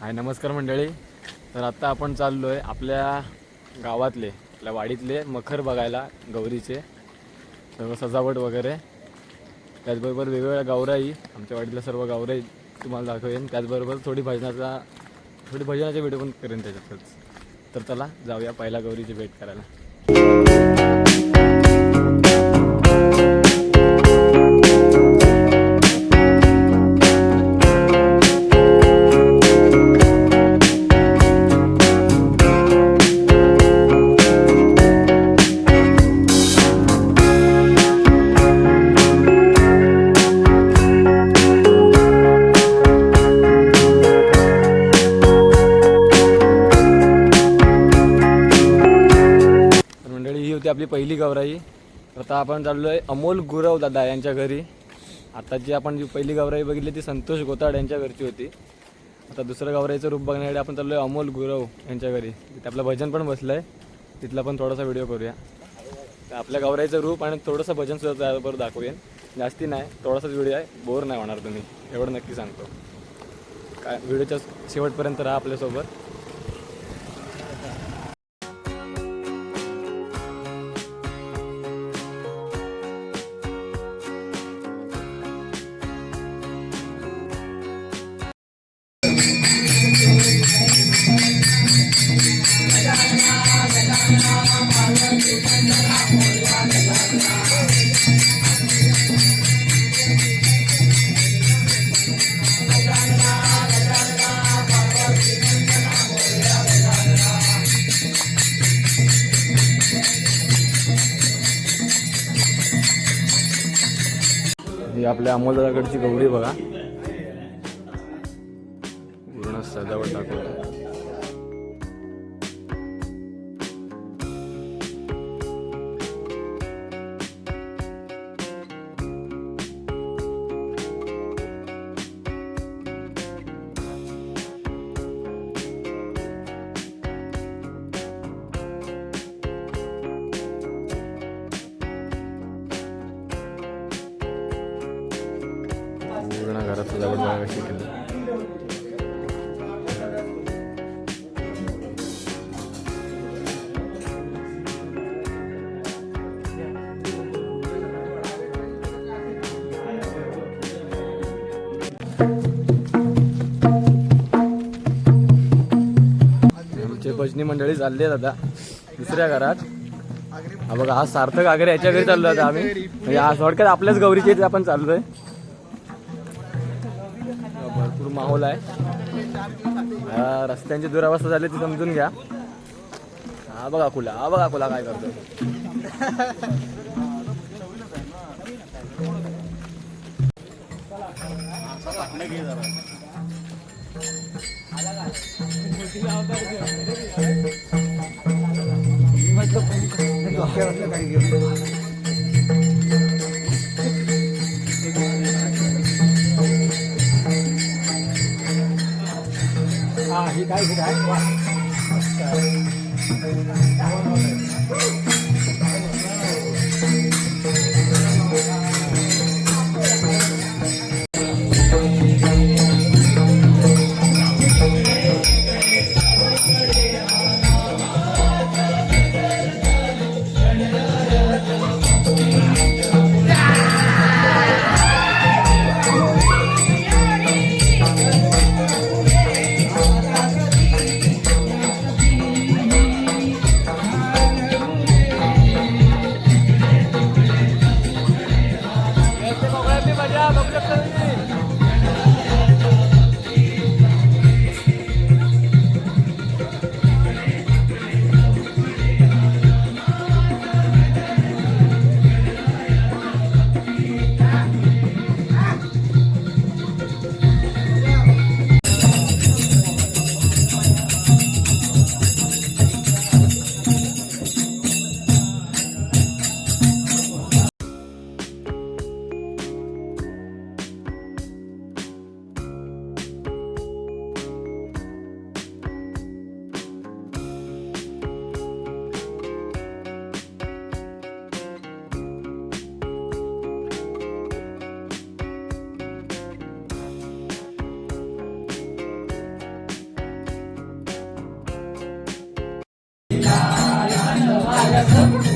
हाय नमस्कार मंडळी. तर आत्ता आपण चाललो आहे आपल्या गावातले आपल्या वाडीतले मखर बघायला गौरीचे. सर्व सजावट वगैरे. त्याचबरोबर वेगवेगळ्या गावराई आमच्या वाडीतल्या सर्व गावराई तुम्हाला दाखवेन. त्याचबरोबर थोडी भजनाचा थोडी भजनाचे व्हिडिओ पण करेन त्याच्यातच. तर चला जाऊया पहिला गौरीची भेट करायला. होती आपली पहिली गौराई. तर आता आपण चाललो आहे अमोल गुरव दादा यांच्या घरी. आता जी आपण जी पहिली गौराई बघितली ती संतोष गोताड यांच्या घरची होती. आता दुसऱ्या गौराईचं रूप बघण्यासाठी आपण चाललो आहे अमोल गुरव यांच्या घरी. तिथे आपलं भजन पण बसलं आहे तिथला पण थोडासा व्हिडिओ करूया. तर आपल्या गौराईचं रूप आणि थोडंसं भजन सुद्धा त्याबरोबर दाखवूया जास्ती नाही थोडासाच व्हिडिओ आहे. बोर नाही होणार तुम्ही. एवढं नक्की सांगतो. काय व्हिडिओच्या शेवटपर्यंत राहा आपल्यासोबत. ही आपल्या अमोलदादाकडची गौरी बघा. पूर्ण सजावट दाखवतो. सजावट बघा कशी भजनी मंडळी चालली दादा आता दुसऱ्या घरात. बघा हा सार्थक आगरे याच्या घरी चाललो आता आम्ही. म्हणजे आज थोडक्यात आपल्याच गौरीचे इथे आपण चाललोय. माहोल आहे रस्त्यांची दुरावस्था झाली ती समजून घ्या. हा बघा कुला हा बघा कुला काय करतो म्हटलं ही काय काय 怎？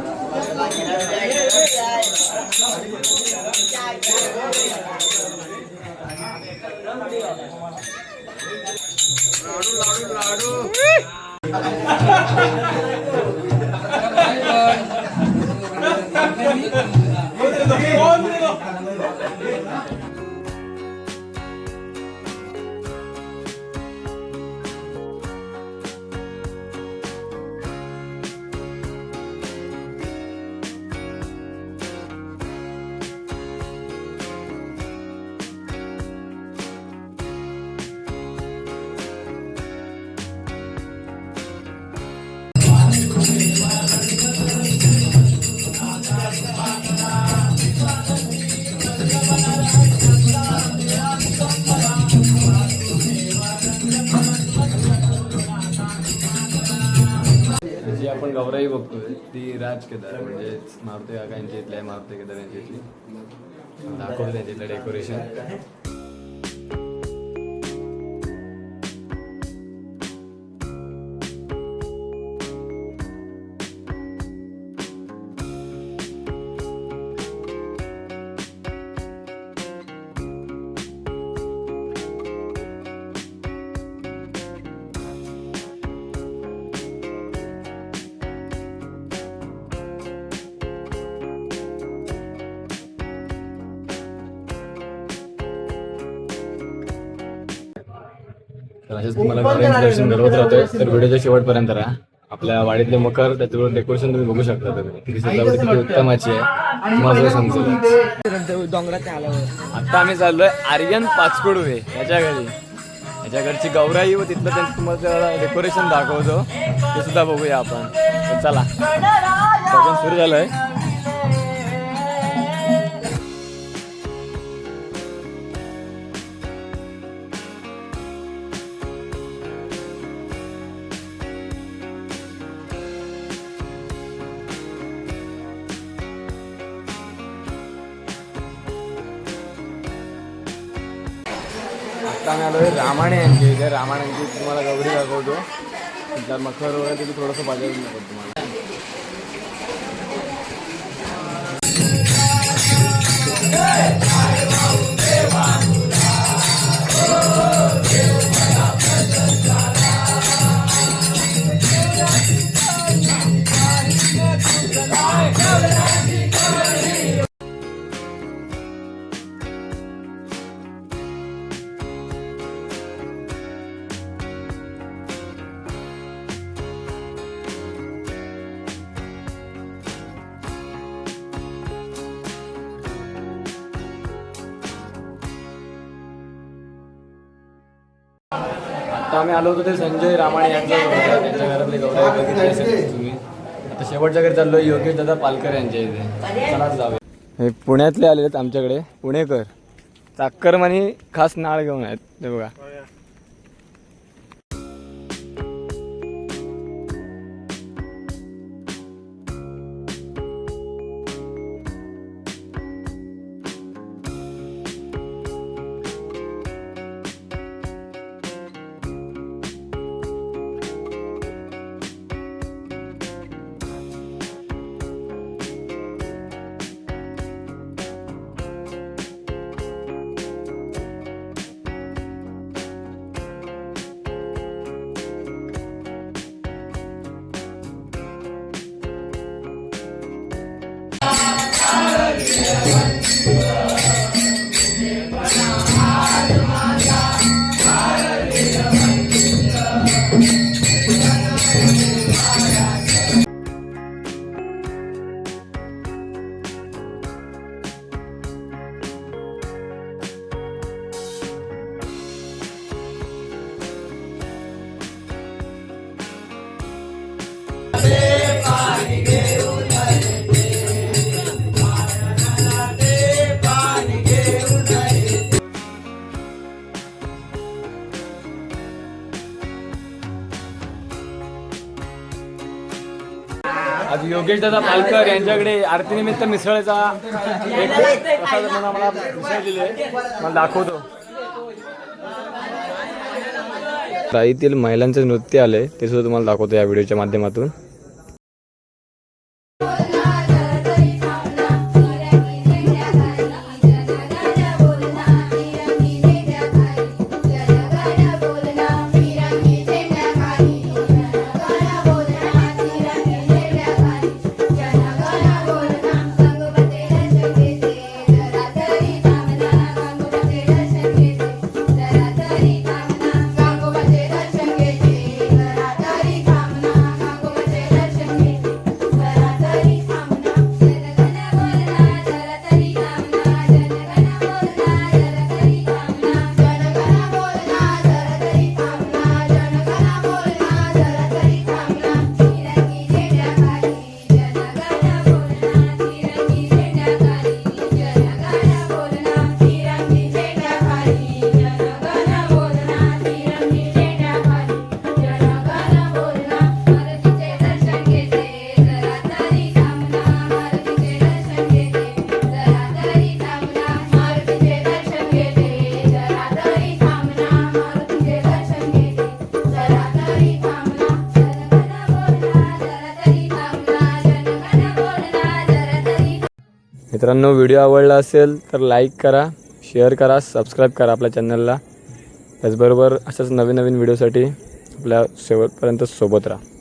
Thank you. गौराई बघतोय. ती राज केदार म्हणजे मारुती काकांची इथल्या मारुती केदार यांची इथली दाखवतो त्यांच्या डेकोरेशन तर असेच तुम्हाला दर्शन घडवत राहतोय. तर व्हिडिओच्या शेवटपर्यंत राहा. आपल्या वाडीतले मकर त्याच्यावर डेकोरेशन तुम्ही बघू शकता तुम्ही. सजावट किती उत्तमाची आहे. मजा समजेल डोंगरात आल्यावर. आता आम्ही चाललोय आर्यन पाचकोडवे याच्या घरी. याच्या घरची गौराई व तिथलं त्यांचं तुम्हाला डेकोरेशन दाखवतो. ते सुद्धा बघूया आपण. चला सुरू झालंय. आता आम्ही आलोय रामाणे यांची इथे. रामाण्यांची तुम्हाला गौरी दाखवतो. तिथला मखर वगैरे तिथे थोडंसं बघायला नको तुम्हाला. आता आम्ही आलो होतो ते संजय रामाणे यांचा त्यांच्या घरातले बघितले असेल तुम्ही. आता शेवटच्या घरी चाललोय योगेश दादा पालकर यांच्या इथे. चला जाऊया. हे पुण्यातले आलेले आहेत आमच्याकडे. पुणेकर. चाकरमानी खास नाळ घेऊन आहेत. ते बघा. योगेश दादा पालकर यांच्याकडे आरतीनिमित्त मिसळचा एक प्रसाद म्हणून आम्हाला मिसळ दिली आहे. मला दाखवतो. राईतील महिलांचे नृत्य आले ते सुद्धा तुम्हाला दाखवतो या व्हिडिओच्या माध्यमातून. मित्रांनो व्हिडिओ आवडला असेल तर लाईक करा शेअर करा सबस्क्राईब करा आपल्या चॅनलला. त्याचबरोबर अशाच नवीन नवीन व्हिडिओसाठी आपल्या शेवटपर्यंत सोबत राहा.